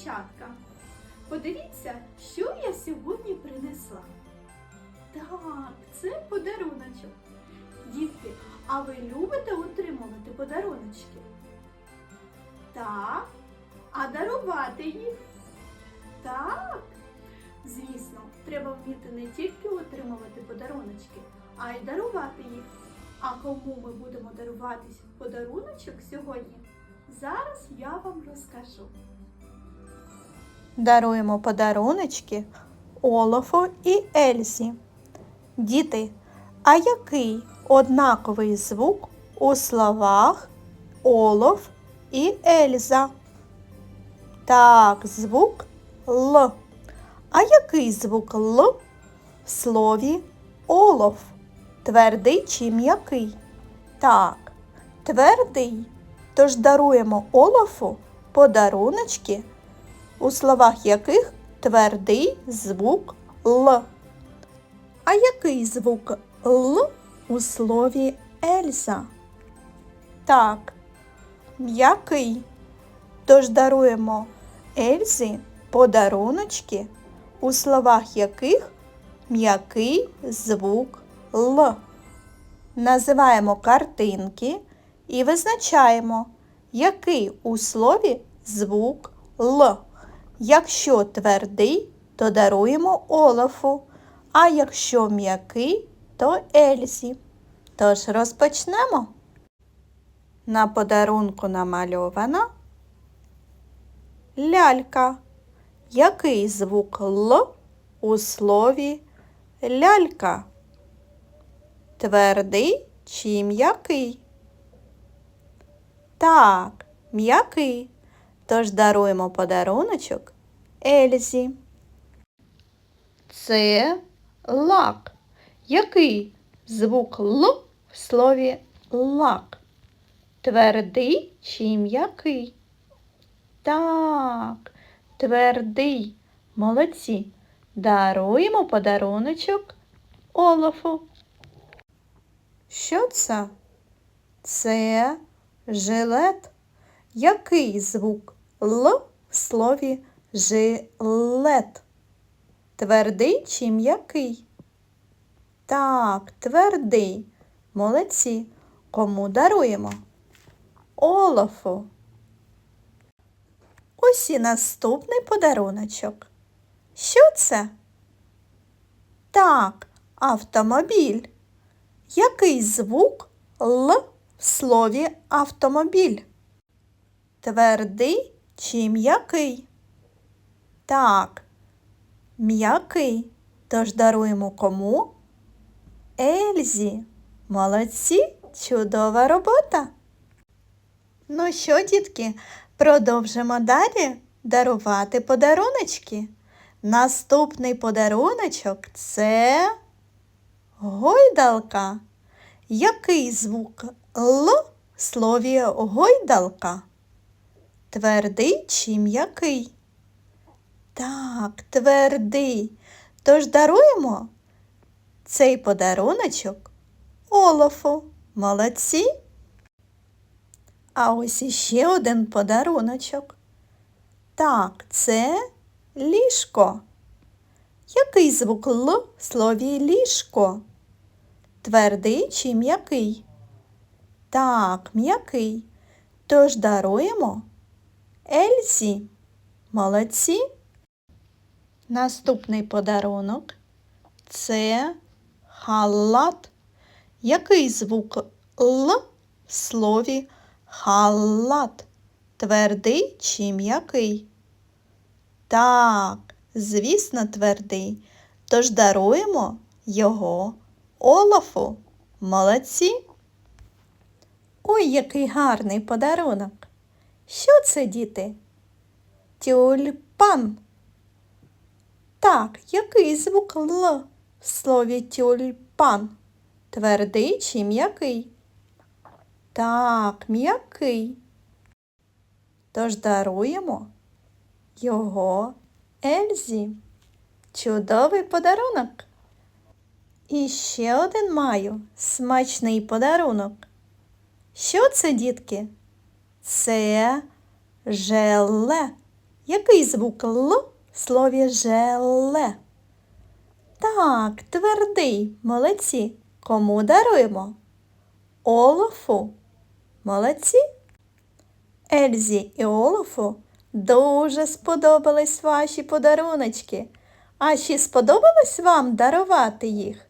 дівчатка, подивіться, що я сьогодні принесла. Так, це подаруночок. Дітки, а ви любите отримувати подаруночки? Так. А дарувати їх? Так. Звісно, треба вміти не тільки отримувати подаруночки, а й дарувати їх. А кому ми будемо дарувати подаруночок сьогодні? Зараз я вам розкажу. Даруємо подаруночки Олафу і Ельзі. Діти, а який однаковий звук у словах Олаф і Ельза? Так, звук Л. А який звук Л в слові Олаф? Твердий чи м'який? Так, твердий. Тож даруємо Олафу подаруночки у словах яких твердий звук Л. А який звук Л у слові Ельза? Так, м'який. Тож даруємо Ельзі подаруночки, у словах яких м'який звук Л. Називаємо картинки і визначаємо, який у слові звук Л. Якщо твердий, то даруємо Олафу, а якщо м'який, то Ельзі. Тож розпочнемо. На подарунку намальована лялька. Який звук Л у слові лялька? Твердий чи м'який? Так, м'який. Тож даруємо подаруночок Ельзі. Це лак. Який звук Л в слові лак? Твердий чи м'який? Так, твердий. Молодці. Даруємо подаруночок Олафу. Що це? Це жилет. Який звук Л в слові жилет? Твердий чи м'який? Так, твердий. Молодці. Кому даруємо? Олафу. Ось і наступний подаруночок. Що це? Так, автомобіль. Який звук Л в слові автомобіль? Твердий чи м'який? Так, м'який. Тож даруємо кому? Ельзі. Молодці, чудова робота. Ну що, дітки, продовжимо далі дарувати подаруночки. Наступний подаруночок це гойдалка. Який звук Л в слові гойдалка? Твердий чи м'який? Так, твердий. Тож даруємо цей подаруночок Олафу. Молодці. А ось іще один подаруночок. Так, це ліжко. Який звук Л в слові ліжко? Твердий чи м'який? Так, м'який. Тож даруємо Ельзі. Молодці. Наступний подарунок це халат. Який звук Л в слові халат? Твердий чи м'який? Так, звісно, твердий. Тож даруємо його Олафу. Молодці. Ой, який гарний подарунок. Що це, діти? Тюльпан. Так, який звук Л в слові тюльпан? Твердий чи м'який? Так, м'який. Тож даруємо його Ельзі. Чудовий подарунок. І ще один маю смачний подарунок. Що це, дітки? Це желе. Який звук Л в слові желе? Так, твердий. Молодці. Кому даруємо? Олафу. Молодці. Ельзі і Олафу дуже сподобались ваші подаруночки. А чи сподобалось вам дарувати їх?